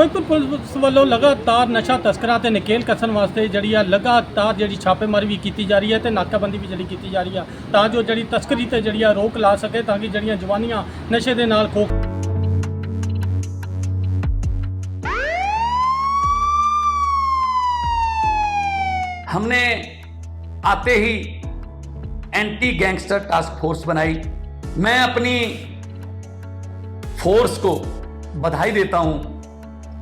Firozpur police ਵੱਲੋਂ ਲਗਾਤਾਰ ਨਸ਼ਾ ਤਸਕਰਾਂ ਤੇ ਨਕੇਲ ਕੱਸਣ ਵਾਸਤੇ ਜਿਹੜੀ ਆ ਲਗਾਤਾਰ ਜਿਹੜੀ ਛਾਪੇਮਾਰੀ ਵੀ ਕੀਤੀ ਜਾ ਰਹੀ ਹੈ ਤੇ ਨਾਕਾਬੰਦੀ ਵੀ ਜਿਹੜੀ ਕੀਤੀ ਜਾ ਰਹੀ ਆ ਤਾਂ ਜੋ ਜਿਹੜੀ ਤਸਕਰੀ ਤੇ ਜਿਹੜੀ ਆ ਰੋਕ ਲਾ ਸਕੇ ਤਾਂ ਕਿ ਜਿਹੜੀਆਂ ਜਵਾਨੀਆਂ ਨਸ਼ੇ ਦੇ ਨਾਲ ਖੋ हमने आते ही एंटी गैंगस्टर टास्क फोर्स बनाई मैं अपनी फोर्स को बधाई देता हूं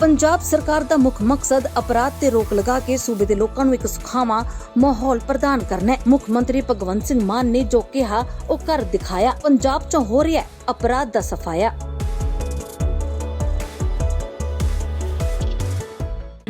ਪੰਜਾਬ ਸਰਕਾਰ ਦਾ ਮੁੱਖ ਮਕਸਦ ਅਪਰਾਧ ਤੇ ਰੋਕ ਲਗਾ ਕੇ ਸੂਬੇ ਦੇ ਲੋਕਾਂ ਨੂੰ ਇੱਕ ਸੁਖਾਵਾਂ ਮਾਹੌਲ ਪ੍ਰਦਾਨ ਕਰਨਾ ਹੈ। ਮੁੱਖ ਮੰਤਰੀ ਭਗਵੰਤ ਸਿੰਘ ਮਾਨ ਨੇ ਜੋ ਕਿਹਾ, ਉਹ ਕਰ ਦਿਖਾਇਆ। ਪੰਜਾਬ 'ਚ ਹੋ ਰਿਹਾ ਅਪਰਾਧ ਦਾ ਸਫਾਇਆ।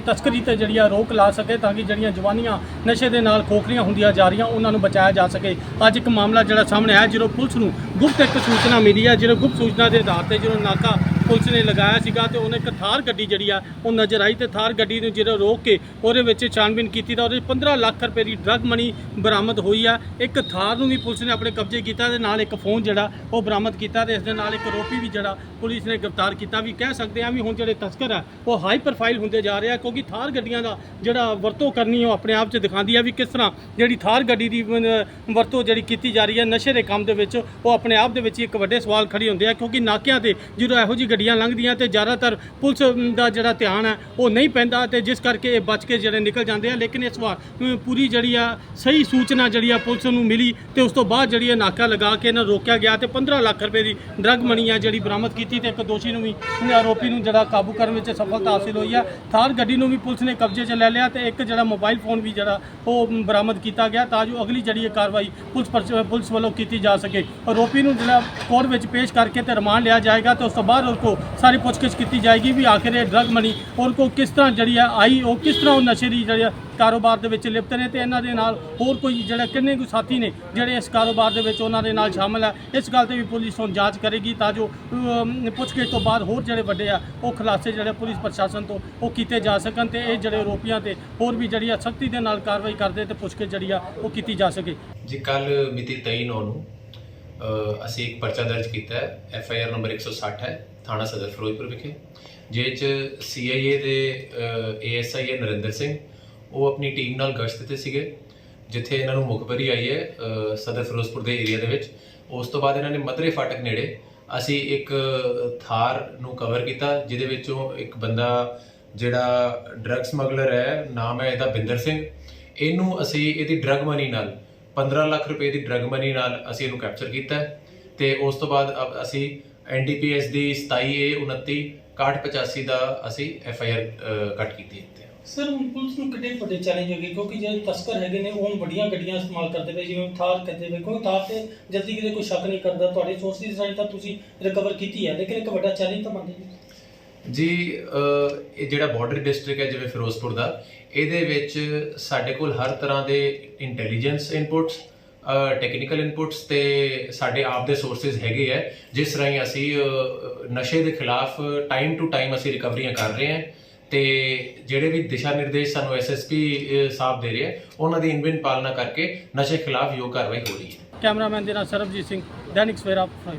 ਤਸਕਰੀ ਤੇ ਜਿਹੜੀ ਆ ਰੋਕ ਲਾ ਸਕੇ ਤਾਂ ਕਿ ਜਿਹੜੀਆਂ ਜਵਾਨੀਆਂ ਨਸ਼ੇ ਦੇ ਨਾਲ ਖੋਖਲੀਆਂ ਹੁੰਦੀਆਂ ਜਾ ਰਹੀਆਂ, ਉਹਨਾਂ ਨੂੰ ਬਚਾਇਆ ਜਾ ਸਕੇ। ਅੱਜ ਇੱਕ ਮਾਮਲਾ ਜਿਹੜਾ ਸਾਹਮਣੇ ਆਇਆ ਜਦੋਂ ਪੁਲਿਸ ਨੂੰ ਗੁਪਤ ਇੱਕ ਸੂਚਨਾ ਮਿਲੀ ਹੈ ਜਦੋਂ ਗੁਪਤ ਸੂਚਨਾ ਦੇ ਆਧਾਰ ਤੇ ਜਦੋਂ ਨਾਕਾ ਪੁਲਿਸ ਨੇ ਲਗਾਇਆ ਸੀਗਾ ਤੇ ਉਹਨੇ ਇੱਕ ਥਾਰ ਗੱਡੀ ਜਿਹੜੀ ਆ, ਉਹ ਨਜ਼ਰ ਆਈ ਤੇ ਥਾਰ ਗੱਡੀ ਨੂੰ ਜਦੋਂ ਰੋਕ ਕੇ ਉਹਦੇ ਵਿੱਚ ਛਾਣਬੀਨ ਕੀਤੀ ਤਾਂ ਉਹਦੇ 'ਚ 15 ਲੱਖ ਰੁਪਏ ਦੀ ਡਰੱਗ ਮਨੀ ਬਰਾਮਦ ਹੋਈ ਆ। ਇੱਕ ਥਾਰ ਨੂੰ ਵੀ ਪੁਲਿਸ ਨੇ ਆਪਣੇ ਕਬਜ਼ੇ ਕੀਤਾ ਤੇ ਨਾਲ ਇੱਕ ਫੋਨ ਜਿਹੜਾ, ਉਹ ਬਰਾਮਦ ਕੀਤਾ ਤੇ ਇਸ ਦੇ ਨਾਲ ਇੱਕ ਆਰੋਪੀ ਵੀ ਜਿਹੜਾ, ਪੁਲਿਸ ਨੇ ਗ੍ਰਿਫਤਾਰ ਕੀਤਾ। ਵੀ ਕਹਿ ਸਕਦੇ ਆ ਵੀ ਹੁਣ ਜਿਹੜੇ ਤਸਕਰ ਆ, ਉਹ ਹਾਈ ਪ੍ਰੋਫਾਈਲ ਹੁੰਦੇ ਜਾ ਰਹੇ ਆ ਕਿਉਂਕਿ ਥਾਰ ਗੱਡੀਆਂ ਦਾ ਜਿਹੜਾ ਵਰਤੋਂ ਕਰਨੀ ਉਹ ਆਪਣੇ ਆਪ 'ਚ ਦਿਖਾਉਂਦੀ ਆ ਵੀ ਕਿਸ ਤਰ੍ਹਾਂ ਜਿਹੜੀ ਥਾਰ ਗੱਡੀ ਦੀ ਵਰਤੋਂ ਜਿਹੜੀ ਕੀਤੀ ਜਾ ਰਹੀ ਹੈ ਨਸ਼ੇ ਦੇ ਕੰਮ ਦੇ ਵਿੱਚ, ਉਹ ਆਪਣੇ ਆਪ ਦੇ ਵਿੱਚ ਇੱਕ ਵੱਡੇ ਸਵਾਲ ਖੜੀ ਹੁੰਦੇ ਆ ਕਿਉਂਕਿ ਨਾਕਿਆਂ ਤੇ ਜਦੋਂ ਇਹੋ ਜਿਹੀ ਗੱਡੀਆਂ ਲੰਘਦੀਆਂ ਤੇ ਜ਼ਿਆਦਾਤਰ ਪੁਲਿਸ ਦਾ ਜਿਹੜਾ ਧਿਆਨ ਹੈ, ਉਹ ਨਹੀਂ ਪੈਂਦਾ ਤੇ ਜਿਸ ਕਰਕੇ ਇਹ ਬਚ ਕੇ ਜਿਹੜੇ ਨਿਕਲ ਜਾਂਦੇ ਆ। ਲੇਕਿਨ ਇਸ ਵਾਰ ਪੂਰੀ ਜਿਹੜੀ ਆ, ਸਹੀ ਸੂਚਨਾ ਜਿਹੜੀ ਆ ਪੁਲਿਸ ਨੂੰ ਮਿਲੀ ਤੇ ਉਸ ਤੋਂ ਬਾਅਦ ਜਿਹੜੀ ਇਹ ਨਾਕਾ ਲਗਾ ਕੇ ਇਹਨਾਂ ਨੂੰ ਰੋਕਿਆ ਗਿਆ ਤੇ 15 ਲੱਖ ਰੁਪਏ ਦੀ ਡਰੱਗ ਮਣੀ ਆ ਜਿਹੜੀ ਬਰਾਮਦ ਕੀਤੀ ਤੇ ਇੱਕ ਦੋਸ਼ੀ ਨੂੰ ਵੀ ਆਰੋਪੀ ਨੂੰ ਜਿਹੜਾ ਕਾਬੂ ਕਰਨ ਵਿੱਚ ਸਫਲਤਾ ਹਾਸਿਲ ਹੋਈ ਆ। ਥਾਰ ਗੱਡੀ ਨੂੰ ਵੀ ਪੁਲਿਸ ਨੇ ਕਬਜ਼ੇ 'ਚ ਲੈ ਲਿਆ ਤੇ ਇੱਕ ਜਿਹੜਾ ਮੋਬਾਈਲ ਫੋਨ ਵੀ ਜਿਹੜਾ ਉਹ ਬਰਾਮਦ ਕੀਤਾ ਗਿਆ ਤਾਂ ਜੋ ਅਗਲੀ ਜਿਹੜੀ ਇਹ ਕਾਰਵਾਈ ਪੁਲਿਸ ਪੁਲਿਸ ਵੱਲੋਂ ਕੀਤੀ ਜਾ ਸਕੇ। ਆਰੋਪੀ ਨੂੰ ਜਿਹੜਾ ਕੋਰਟ ਵਿੱਚ ਪੇਸ਼ ਕਰਕੇ ਤੇ ਰਿਮਾਂਡ ਲਿਆ ਜਾਏਗਾ ਤੇ ਉਸ ਤੋਂ ਬਾਅਦ ਉਹ ਕੋ ਸਾਰੀ ਪੁੱਛਗਿੱਛ ਕੀਤੀ ਜਾਏਗੀ ਵੀ ਆਖਿਰ ਇਹ ਡਰੱਗ ਮਨੀ ਔਰ ਕੋ ਕਿਸ ਤਰ੍ਹਾਂ ਜਿਹੜੀ ਉਹ ਕਿਸ ਤਰ੍ਹਾਂ ਉਹ ਨਸ਼ੇ ਦੀ ਜਿਹੜੀ ਕਾਰੋਬਾਰ ਦੇ ਵਿੱਚ ਲਿਪਤ ਨੇ ਤੇ ਇਹਨਾਂ ਦੇ ਨਾਲ ਹੋਰ ਕੋਈ ਜਿਹੜਾ ਕਿੰਨੇ ਕੁ ਸਾਥੀ ਨੇ ਜਿਹੜੇ ਇਸ ਕਾਰੋਬਾਰ ਦੇ ਵਿੱਚ ਉਹਨਾਂ ਦੇ ਨਾਲ ਸ਼ਾਮਲ ਹੈ ਇਸ ਗੱਲ ਤੇ ਵੀ ਪੁਲਿਸ ਹੁਣ ਜਾਂਚ ਕਰੇਗੀ ਤਾਂ ਜੋ ਪੁੱਛਗਿੱਛ ਤੋਂ ਬਾਅਦ ਹੋਰ ਜਿਹੜੇ ਵੱਡੇ ਆ ਉਹ ਖੁਲਾਸੇ ਜਿਹੜੇ ਪੁਲਿਸ ਪ੍ਰਸ਼ਾਸਨ ਤੋਂ ਉਹ ਕੀਤੇ ਜਾ ਸਕਣ ਤੇ ਇਹ ਜਿਹੜੇ ਆਰੋਪੀਆਂ ਤੇ ਹੋਰ ਵੀ ਜਿਹੜੀ ਆ ਸਖਤੀ ਦੇ ਨਾਲ ਕਾਰਵਾਈ ਕਰਦੇ ਤੇ ਪੁੱਛਗਿੱਛ ਜਿਹੜੀ ਆ ਉਹ ਕੀਤੀ ਜਾ ਸਕੇ ਜੀ ਕੱਲ ਮਿਤੀ 23 ਨੂੰ ਅਸੀਂ ਇੱਕ ਪਰਚਾ ਦਰਜ ਕੀਤਾ ਹੈ ਐਫ ਆਈ ਆਰ ਨੰਬਰ 160 ਹੈ, ਥਾਣਾ ਸਦਰ ਫਿਰੋਜ਼ਪੁਰ ਵਿਖੇ, ਜਿਹਦੇ ਚ ਸੀ ਆਈ ਏ ਦੇ ਏ ਐਸ ਆਈ ਹੈ ਨਰਿੰਦਰ ਸਿੰਘ, ਉਹ ਆਪਣੀ ਟੀਮ ਨਾਲ ਗਸ਼ਤ ਤੇ ਸੀਗੇ, ਜਿੱਥੇ ਇਹਨਾਂ ਨੂੰ ਮੁਖਬਰੀ ਆਈ ਹੈ ਸਦਰ ਫਿਰੋਜ਼ਪੁਰ ਦੇ ਏਰੀਆ ਦੇ ਵਿੱਚ। ਉਸ ਤੋਂ ਬਾਅਦ ਇਹਨਾਂ ਨੇ ਮਦਰੇ ਫਾਟਕ ਨੇੜੇ ਅਸੀਂ ਇੱਕ ਥਾਰ ਨੂੰ ਕਵਰ ਕੀਤਾ, ਜਿਹਦੇ ਵਿੱਚੋਂ ਇੱਕ ਬੰਦਾ ਜਿਹੜਾ ਡਰੱਗ ਸਮਗਲਰ ਹੈ, ਨਾਮ ਹੈ ਇਹਦਾ ਬਿੰਦਰ ਸਿੰਘ। ਇਹਨੂੰ ਅਸੀਂ, ਇਹਦੀ ਡਰੱਗ ਮਨੀ ਨਾਲ 15 ਲੱਖ ਰੁਪਏ ਦੀ ਡਰੱਗ ਮਨੀ ਨਾਲ ਅਸੀਂ ਇਹਨੂੰ ਕੈਪਚਰ ਕੀਤਾ ਹੈ ਤੇ ਉਸ ਤੋਂ ਬਾਅਦ ਅਬ ਅਸੀਂ ਐਨਡੀਪੀਐਸ ਦੀ 27A 29 6185 ਦਾ ਅਸੀਂ ਐਫ ਆਈ ਆਰ ਕੱਟ ਕੀਤੀ ਹੈ ਸਰ ਪੁਲਿਸ ਨੂੰ ਕਿੰਨੇ ਵੱਡੇ ਚੈਲੰਜ ਹੈਗੇ? ਕਿਉਂਕਿ ਜਿਹੜੇ ਤਸਕਰ ਹੈਗੇ ਨੇ, ਉਹ ਵੱਡੀਆਂ ਗੱਡੀਆਂ ਇਸਤੇਮਾਲ ਕਰਦੇ ਪਏ, ਜਿਵੇਂ ਥਾਰ ਕਰਦੇ ਪਏ। ਕਿਉਂਕਿ ਥਾਰ ਤੇ ਜਲਦੀ ਕਿਤੇ ਕੋਈ ਸ਼ੱਕ ਨਹੀਂ ਕਰਦਾ। ਤੁਹਾਡੇ ਸੋਰਸ ਦੀ ਸਾਈਡ ਤਾਂ ਤੁਸੀਂ ਰਿਕਵਰ ਕੀਤੀ ਹੈ, ਲੇਕਿਨ ਇੱਕ ਵੱਡਾ ਚੈਲੰਜ ਤਾਂ ਬਣਦਾ ਜੀ ਜੀ ਇਹ ਜਿਹੜਾ ਬਾਰਡਰ ਡਿਸਟ੍ਰਿਕਟ ਹੈ, ਜਿਵੇਂ ਫਿਰੋਜ਼ਪੁਰ ਦਾ, ਇਹਦੇ ਵਿੱਚ ਸਾਡੇ ਕੋਲ ਹਰ ਤਰ੍ਹਾਂ ਦੇ ਇੰਟੈਲੀਜੈਂਸ ਇਨਪੁਟਸ ਟੈਕਨੀਕਲ ਇਨਪੁਟਸ ਤੇ ਸਾਡੇ ਆਪ ਦੇ ਸੋਰਸਸ ਹੈਗੇ ਆ। ਜਿਸ ਰਾਹੀਂ ਅਸੀਂ ਨਸ਼ੇ ਦੇ ਖਿਲਾਫ ਟਾਈਮ ਟੂ ਟਾਈਮ ਅਸੀਂ ਰਿਕਵਰੀਆਂ ਕਰ ਰਹੇ ਹਾਂ ਤੇ ਜਿਹੜੇ ਵੀ ਦਿਸ਼ਾ ਨਿਰਦੇਸ਼ ਸਾਨੂੰ ਐਸਐਸਪੀ ਸਾਹਿਬ ਦੇ ਰਹੇ ਆ, ਉਹਨਾਂ ਦੀ ਇਨਵਿਨ ਪਾਲਣਾ ਕਰਕੇ ਨਸ਼ੇ ਖਿਲਾਫ ਯੋਗ ਕਾਰਵਾਈ ਹੋ ਰਹੀ ਹੈ। ਕੈਮਰਾਮੈਨ ਦੇ ਨਾਲ ਸਰਬਜੀਤ ਸਿੰਘ, ਦੈਨਿਕ ਸਵੇਰਾ ਫਾਈਵ।